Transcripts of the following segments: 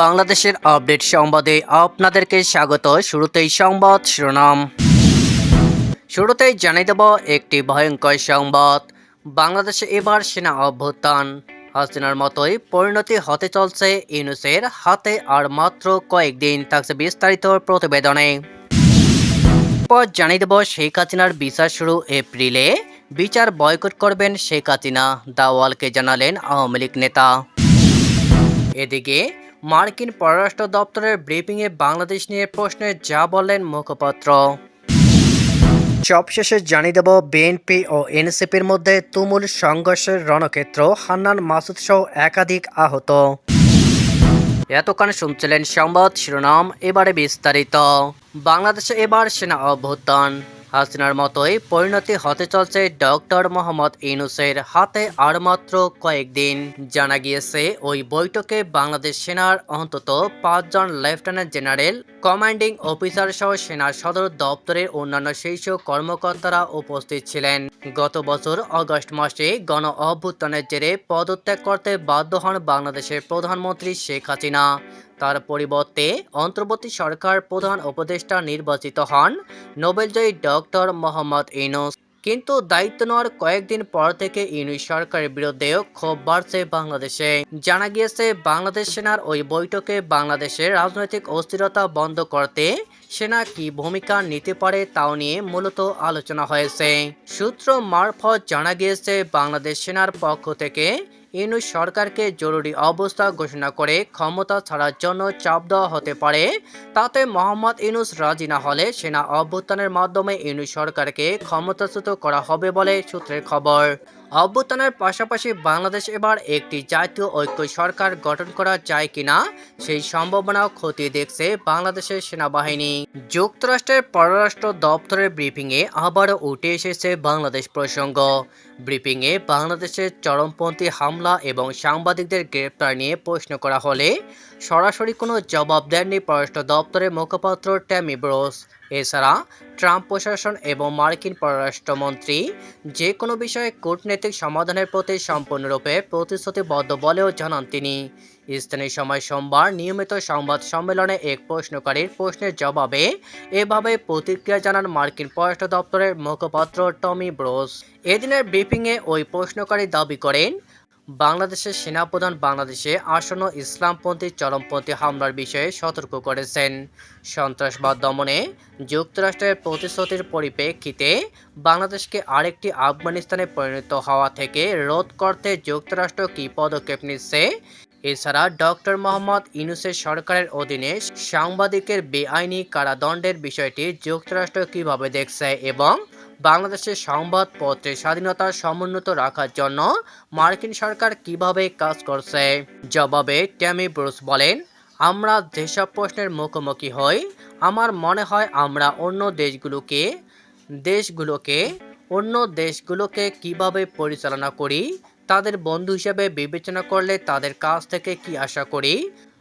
বাংলাদেশের আপডেট সংবাদে আপনাদেরকে স্বাগত। শুরুতেই সংবাদ শিরোনাম। শুরুতেই জানিয়ে দেব একটি ভয়ঙ্কর সংবাদ। বাংলাদেশে এবার সেনা অভ্যুত্থান। হাসিনার মতোই পরিণতি হতে চলছে ইউনুসের হাতে আর মাত্র কয়েকদিন থাকছে বিস্তারিত প্রতিবেদনে। পর জানিয়ে দেব শেখ হাসিনার বিচার শুরু এপ্রিলে। বিচার বয়কট করবেন শেখ হাসিনা, দাওয়ালকে জানালেন আওয়ামী লীগ নেতা। এদিকে মার্কিন পররাষ্ট্র দপ্তরের ব্রিফিংয়ে বাংলাদেশ নিয়ে প্রশ্নে যা বললেন মুখপাত্র। সবশেষে জানিয়ে দেব, বিএনপি ও এনসিপির মধ্যে তুমুল সংঘর্ষের রণক্ষেত্র, হান্নান মাসুদ সহ একাধিক আহত। এতক্ষণ শুনছিলেন সংবাদ শিরোনাম, এবারে বিস্তারিত। বাংলাদেশে এবার সেনা অভ্যুত্থান। হাসিনার মতোই পরিণতি হতে চলছে ডক্টর মোহাম্মদ ইনুসের হাতে আর মাত্র কয়েকদিন। জানা গিয়েছে, ওই বৈঠকে বাংলাদেশ সেনার অন্তত পাঁচজন লেফটেন্যান্ট জেনারেল, কমান্ডিং অফিসার সহ সেনা সদর দপ্তরের অন্যান্য শীর্ষ কর্মকর্তারা উপস্থিত ছিলেন। গত বছর অগস্ট মাসে গণ অভ্যুত্থানের জেরে পদত্যাগ করতে বাধ্য হন বাংলাদেশের প্রধানমন্ত্রী শেখ হাসিনা। তার পরিবর্তে অন্তর্বর্তী সরকার প্রধান উপদেষ্টা নির্বাচিত হন নোবেলজয়ী ডক্টর মোহাম্মদ ইউনুস। কিন্তু দায়িত্ব নেওয়ার কয়েকদিন পর থেকে ইউনুস সরকারের বিরুদ্ধেও ক্ষোভ বাড়ছে বাংলাদেশে। জানা গিয়েছে, বাংলাদেশ সেনার ওই বৈঠকে বাংলাদেশের রাজনৈতিক অস্থিরতা বন্ধ করতে সেনা কি ভূমিকা নিতে পারে তাও নিয়ে মূলত আলোচনা হয়েছে। সূত্র মারফত জানা গিয়েছে, বাংলাদেশ সেনার পক্ষ থেকে ইউনুস সরকারকে জরুরি অবস্থা ঘোষণা করে ক্ষমতা ছাড়ার জন্য চাপ দেওয়া হতে পারে। তাতে মোহাম্মদ ইউনুস রাজি না হলে সেনা অভ্যুত্থানের মাধ্যমে ইউনুস সরকারকে ক্ষমতাচ্যুত করা হবে বলে সূত্রের খবর। অভ্যুত্থানের পাশাপাশি বাংলাদেশ এবার একটি জাতীয় ঐক্য সরকার গঠন করা যায় কিনা, সেই সম্ভাবনাও খতিয়ে দেখছে বাংলাদেশের সেনাবাহিনী। যুক্তরাষ্ট্রের পররাষ্ট্র দপ্তরের ব্রিফিংয়ে আবারও উঠে এসেছে বাংলাদেশ প্রসঙ্গ। ব্রিফিংয়ে বাংলাদেশের চরমপন্থী হামলা এবং সাংবাদিকদের গ্রেপ্তার নিয়ে প্রশ্ন করা হলে সরাসরি কোনো জবাব দেননি পররাষ্ট্র দপ্তরের মুখপাত্র ট্যামি ব্রোস। এছাড়া ট্রাম্প প্রশাসন এবং মার্কিন পররাষ্ট্রমন্ত্রী যে কোনো বিষয়ে কূটনৈতিক সমাধানের প্রতি সম্পূর্ণরূপে প্রতিশ্রুতিবদ্ধ বলেও জানান তিনি। স্থানীয় সময় সোমবার নিয়মিত সংবাদ সম্মেলনে এক প্রশ্নকারীর প্রশ্নের জবাবে এভাবে প্রতিক্রিয়া জানান মার্কিন পররাষ্ট্র দপ্তরের মুখপাত্র টমি ব্রোস। এদিনের ব্রিফিংয়ে ওই প্রশ্নকারী দাবি করেন বাংলাদেশের সেনাপ্রধান বাংলাদেশে আসন্ন ইসলামপন্থী চরমপন্থী হামলার বিষয়ে সতর্ক করেছেন। সন্ত্রাসবাদ দমনে যুক্তরাষ্ট্রের প্রতিশ্রুতির পরিপ্রেক্ষিতে বাংলাদেশকে আরেকটি আফগানিস্তানে পরিণত হওয়া থেকে রোধ করতে যুক্তরাষ্ট্র কী পদক্ষেপ নিচ্ছে? এছাড়া ডক্টর মোহাম্মদ ইউনুসের সরকারের অধীনে সাংবাদিকের বেআইনি কারাদণ্ডের বিষয়টি যুক্তরাষ্ট্র কীভাবে দেখছে এবং বাংলাদেশের সংবাদপত্রের স্বাধীনতা সমুন্নত রাখার জন্য মার্কিন সরকার কীভাবে কাজ করছে? জবাবে ট্যামি ব্রুস বলেন, আমরা যেসব প্রশ্নের মুখোমুখি হই, আমার মনে হয় আমরা অন্য দেশগুলোকে দেশগুলোকে, অন্য দেশগুলোকে কীভাবে পরিচালনা করি, তাদের বন্ধু হিসেবে বিবেচনা করলে তাদের কাছ থেকে কি আশা করি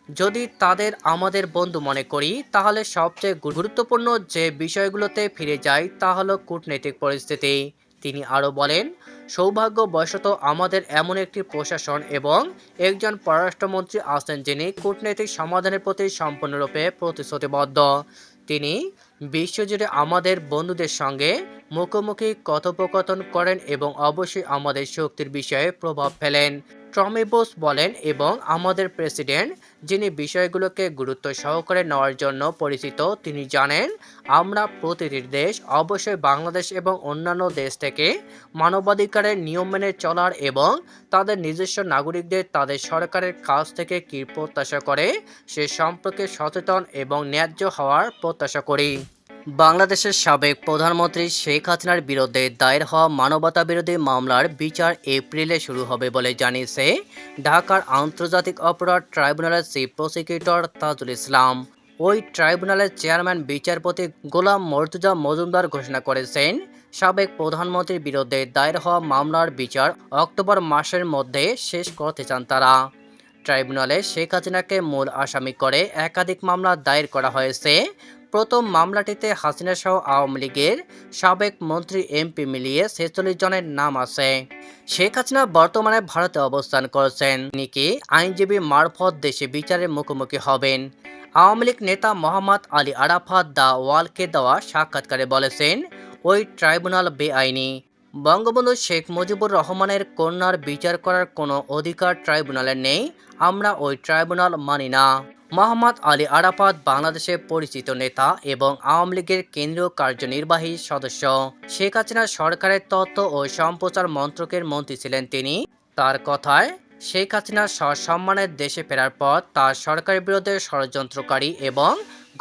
যদি তাদের আমাদের বন্ধু মনে করি, তাহলে সবচেয়ে গুরুত্বপূর্ণ যে বিষয়গুলোতে ফিরে যাই তা হলো কূটনৈতিক পরিস্থিতি। তিনি আরও বলেন, সৌভাগ্যবশত আমাদের এমন একটি প্রশাসন এবং একজন পররাষ্ট্রমন্ত্রী আছেন যিনি কূটনৈতিক সমাধানের প্রতি সম্পূর্ণরূপে প্রতিশ্রুতিবদ্ধ। তিনি, বিশ্বজুড়ে আমাদের বন্ধুদের সঙ্গে মুখোমুখি কথোপকথন করেন এবং অবশ্যই আমাদের শক্তির বিষয়ে প্রভাব ফেলেন। ট্রমিবোস বলেন এবং আমাদের প্রেসিডেন্ট যিনি বিষয়গুলোকে গুরুত্ব সহকারে নেওয়ার জন্য পরিচিত, তিনি জানেন, আমরা প্রতিটি দেশ, অবশ্যই বাংলাদেশ এবং অন্যান্য দেশ থেকে মানবাধিকারের নিয়ম মেনে চলার এবং তাদের নিজস্ব নাগরিকদের তাদের সরকারের কাছ থেকে কী প্রত্যাশা করে, সে সম্পর্কে সচেতন এবং ন্যায্য হওয়ার প্রত্যাশা করি। বাংলাদেশের সাবেক প্রধানমন্ত্রী শেখ হাসিনার বিরুদ্ধে দায়ের হওয়া মানবতা বিরোধী মামলার বিচার এপ্রিলে শুরু হবে বলে জানিয়েছে ঢাকার আন্তর্জাতিক অপরাধ ট্রাইব্যুনালের চিফ প্রসিকিউটর তাজুল ইসলাম। ওই ট্রাইব্যুনালের চেয়ারম্যান, বিচারপতি গোলাম মর্তুজা মজুমদার ঘোষণা করেছেন, সাবেক প্রধানমন্ত্রীর বিরুদ্ধে দায়ের হওয়া মামলার বিচার অক্টোবর মাসের মধ্যে শেষ করতে চান তারা। ট্রাইব্যুনালে শেখ হাসিনাকে মূল আসামি করে একাধিক মামলা দায়ের করা হয়েছে। প্রথম মামলাটিতে হাসিনা সহ আওয়ামী লীগের সাবেক মন্ত্রী এমপি মিলিয়ে ছেচল্লিশ জনের নাম আছে। শেখ হাসিনা বর্তমানে ভারতে অবস্থান করছেন। তিনি কি আইনজীবী মারফত দেশে বিচারের মুখোমুখি হবেন? আওয়ামী লীগ নেতা মোহাম্মদ আলী আরাফাত দা ওয়ালকে দেওয়া সাক্ষাৎকারে বলেছেন, ওই ট্রাইব্যুনাল বেআইনি। বঙ্গবন্ধু শেখ মুজিবুর রহমানের কন্যার বিচার করার কোনো অধিকার ট্রাইব্যুনালের নেই, আমরা ওই ট্রাইব্যুনাল মানি না। মোহাম্মদ আলী আরাফাত বাংলাদেশের পরিচিত নেতা এবং আওয়ামী লীগের কেন্দ্রীয় কার্যনির্বাহী সদস্য। শেখ হাসিনা সরকারের তথ্য ও সম্প্রচার মন্ত্রকের মন্ত্রী ছিলেন তিনি। তার কথায়, শেখ হাসিনা সসম্মানের দেশে ফেরার পর তার সরকারের বিরুদ্ধে ষড়যন্ত্রকারী এবং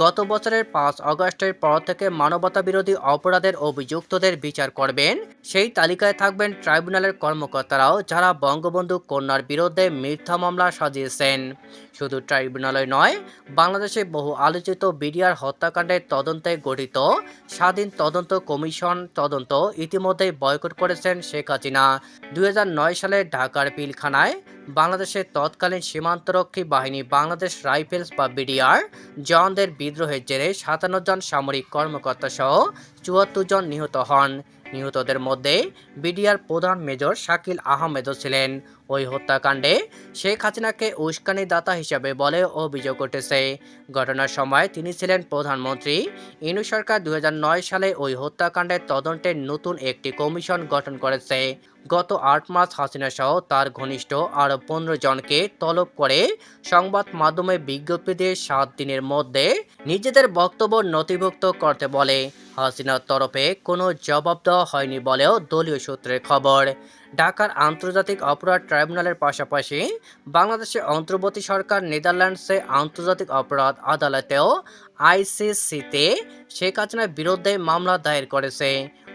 গত বছরের পাঁচ আগস্টের পর থেকে মানবতা বিরোধী অপরাধের অভিযুক্তদের বিচার করবেন। সেই তালিকায় থাকবেন ট্রাইব্যুনালের কর্মকর্তারাও যারা বঙ্গবন্ধু কন্যার বিরুদ্ধে মিথ্যা মামলা সাজিয়েছেন। শুধু ট্রাইব্যুনালে নয়, বাংলাদেশে বহু আলোচিত বিডিআর হত্যাকাণ্ডের তদন্তে গঠিত স্বাধীন তদন্ত কমিশন তদন্ত ইতিমধ্যেই বয়কট করেছেন শেখ হাসিনা। দুই হাজার নয় সালে ঢাকার পিলখানায় বাংলাদেশের তৎকালীন সীমান্তরক্ষী বাহিনী বাংলাদেশ রাইফেলস বা বিডিআর জওয়ানদের বিদ্রোহের জেরে সাতান্ন জন সামরিক কর্মকর্তা সহ চুয়াত্তর জন নিহত হন। নিহতদের মধ্যে বিডিআর প্রধান মেজর শাকিল আহমেদও ছিলেন। ওই হত্যাকাণ্ডে শেখ হাসিনাকে উস্কানিদাতা হিসাবে বলে অভিযোগ উঠেছে। ঘটনার সময় তিনি ছিলেন প্রধানমন্ত্রী। ইনু সরকার দুই হাজার নয় সালে ওই হত্যাকাণ্ডের তদন্তের নতুন একটি কমিশন গঠন করেছে। গত আট মাস হাসিনা সহ তার ঘনিষ্ঠ আরও পনেরো জনকে তলব করে সংবাদ মাধ্যমে বিজ্ঞপ্তি দিয়ে সাত দিনের মধ্যে নিজেদের বক্তব্য নথিভুক্ত করতে বলে। হাসিনার তরফে কোনো জবাব দেওয়া হয়নি বলেও দলীয় সূত্রের খবর। ঢাকার আন্তর্জাতিক অপরাধ ট্রাইব্যুনালের পাশাপাশি বাংলাদেশের অন্তর্বর্তী সরকার নেদারল্যান্ডসে আন্তর্জাতিক অপরাধ আদালতেও আইসিসিতে শেখ হাসিনার বিরুদ্ধে মামলা দায়ের করেছে।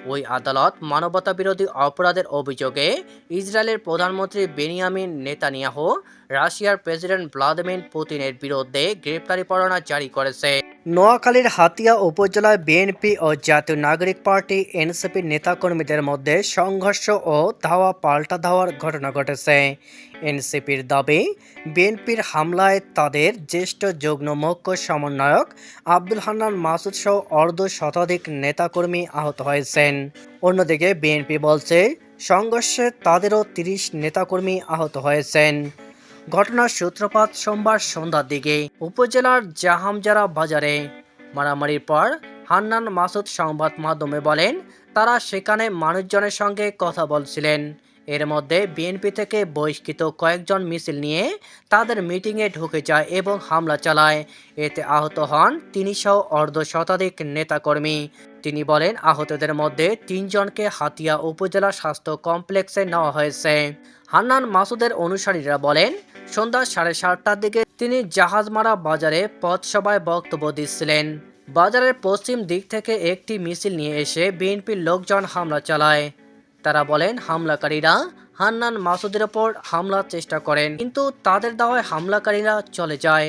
ওই আদালত মানবতাবিরোধী অপরাধের অভিযোগে ইসরায়েলের প্রধানমন্ত্রী বেনিয়ামিন নেতানিয়াহু, রাশিয়ার প্রেসিডেন্ট ভ্লাদিমির পুতিনের বিরুদ্ধে গ্রেপ্তারি পরোয়ানা জারি করেছে। নোয়াখালীর হাতিয়া উপজেলায় বিএনপি ও জাতীয় নাগরিক পার্টি এনসিপির নেতাকর্মীদের মধ্যে সংঘর্ষ ও ধাওয়া পাল্টা ধাওয়ার ঘটনা ঘটেছে। এনসিপির দাবি, বিএনপির হামলায় তাদের জ্যেষ্ঠ যুগ্ম মুখ্য সমন্বয়ক আব্দুল হান্নান মাসুদ সহ অর্ধ শতাধিক নেতাকর্মী আহত হয়েছেন। অন্যদিকে বিএনপি বলছে, সংঘর্ষে তাদেরও তিরিশ নেতাকর্মী আহত হয়েছেন। ঘটনার সূত্রপাত সোমবার সন্ধ্যার দিকে উপজেলার জাহামজারা বাজারে। মারামারির পর হান্নান মাসুদ সংবাদ মাধ্যমে বলেন, তারা সেখানে মানুষজনের সঙ্গে কথা বলছিলেন। এর মধ্যে বিএনপি থেকে বহিষ্কৃত কয়েকজন মিছিল নিয়ে তাদের মিটিংয়ে ঢুকে যায় এবং হামলা চালায়। এতে আহত হন তিনি সহ অর্ধ শতাধিক নেতাকর্মী। তিনি বলেন, আহতদের মধ্যে তিনজনকে হাতিয়া উপজেলা স্বাস্থ্য কমপ্লেক্সে নেওয়া হয়েছে। হান্নান মাসুদের অনুসারীরা বলেন সন্ধ্যা সাড়ে সাতটার দিকে তিনি জাহাজমারা বাজারে পথসভায় বক্তব্য দিচ্ছিলেন। বাজারের পশ্চিম দিক থেকে একটি মিছিল নিয়ে এসে বিএনপির লোকজন হামলা চালায়। তারা বলেন, হামলাকারীরা হান্নান মাসুদের ওপর হামলার চেষ্টা করেন, কিন্তু তাদের দাওয়ায় হামলাকারীরা চলে যায়।